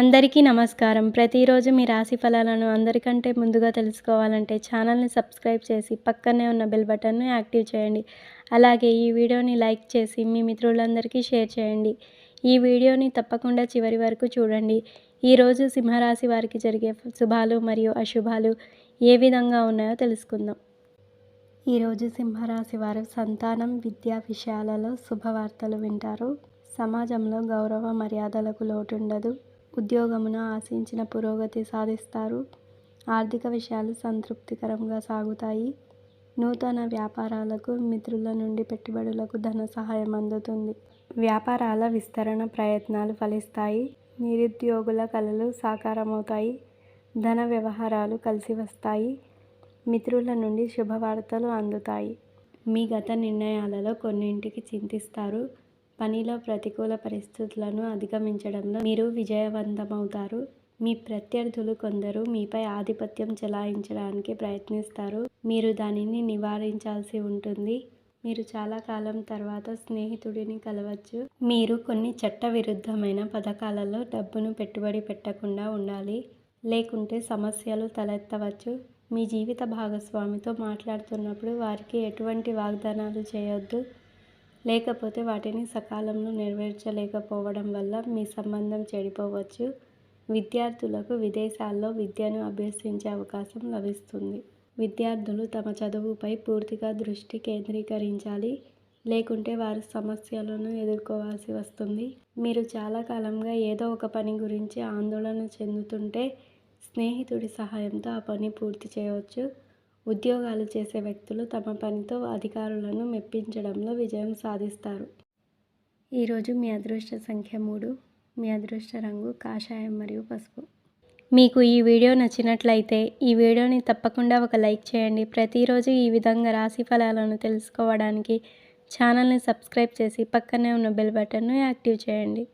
అందరికీ నమస్కారం. ప్రతిరోజు మీ రాశి ఫలాలను అందరికంటే ముందుగా తెలుసుకోవాలంటే ఛానల్ని సబ్స్క్రైబ్ చేసి పక్కనే ఉన్న బెల్ బటన్ను యాక్టివ్ చేయండి. అలాగే ఈ వీడియోని లైక్ చేసి మీ మిత్రులందరికీ షేర్ చేయండి. ఈ వీడియోని తప్పకుండా చివరి వరకు చూడండి. ఈరోజు సింహరాశి వారికి జరిగే శుభాలు మరియు అశుభాలు ఏ విధంగా ఉన్నాయో తెలుసుకుందాం. ఈరోజు సింహరాశి వారు సంతానం విద్యా విషయాలలో శుభవార్తలు వింటారు. సమాజంలో గౌరవ మర్యాదలకు లోటుండదు. ఉద్యోగమున ఆశించిన పురోగతి సాధిస్తారు. ఆర్థిక విషయాలు సంతృప్తికరంగా సాగుతాయి. నూతన వ్యాపారాలకు మిత్రుల నుండి పెట్టుబడులకు ధన సహాయం అందుతుంది. వ్యాపారాల విస్తరణ ప్రయత్నాలు ఫలిస్తాయి. నిరుద్యోగుల కళలు సాకారమవుతాయి. ధన వ్యవహారాలు కలిసి వస్తాయి. మిత్రుల నుండి శుభవార్తలు అందుతాయి. మీ గత నిర్ణయాలలో కొన్నింటికి చింతిస్తారు. పనిలో ప్రతికూల పరిస్థితులను అధిగమించడంలో మీరు విజయవంతమవుతారు. మీ ప్రత్యర్థులు కొందరు మీపై ఆధిపత్యం చెలాయించడానికి ప్రయత్నిస్తారు. మీరు దానిని నివారించాల్సి ఉంటుంది. మీరు చాలా కాలం తర్వాత స్నేహితుడిని కలవచ్చు. మీరు కొన్ని చట్టవిరుద్ధమైన పథకాలలో డబ్బును పెట్టుబడి పెట్టకుండా ఉండాలి. లేకుంటే సమస్యలు తలెత్తవచ్చు. మీ జీవిత భాగస్వామితో మాట్లాడుతున్నప్పుడు వారికి ఎటువంటి వాగ్దానాలు చేయొద్దు. లేకపోతే వాటిని సకాలంలో నెరవేర్చలేకపోవడం వల్ల మీ సంబంధం చెడిపోవచ్చు. విద్యార్థులకు విదేశాల్లో విద్యను అభ్యసించే అవకాశం లభిస్తుంది. విద్యార్థులు తమ చదువుపై పూర్తిగా దృష్టి కేంద్రీకరించాలి. లేకుంటే వారు సమస్యలను ఎదుర్కోవాల్సి వస్తుంది. మీరు చాలా కాలంగా ఏదో ఒక పని గురించి ఆందోళన చెందుతుంటే స్నేహితుడి సహాయంతో ఆ పని పూర్తి చేయవచ్చు. ఉద్యోగాలు చేసే వ్యక్తులు తమ పనితో అధికారులను మెప్పించడంలో విజయం సాధిస్తారు. ఈరోజు మీ అదృష్ట సంఖ్య మూడు. మీ అదృష్ట రంగు కాషాయం మరియు పసుపు. మీకు ఈ వీడియో నచ్చినట్లయితే ఈ వీడియోని తప్పకుండా ఒక లైక్ చేయండి. ప్రతిరోజు ఈ విధంగా రాశి ఫలాలను తెలుసుకోవడానికి ఛానల్ని సబ్స్క్రైబ్ చేసి పక్కనే ఉన్న బెల్ బటన్ను యాక్టివ్ చేయండి.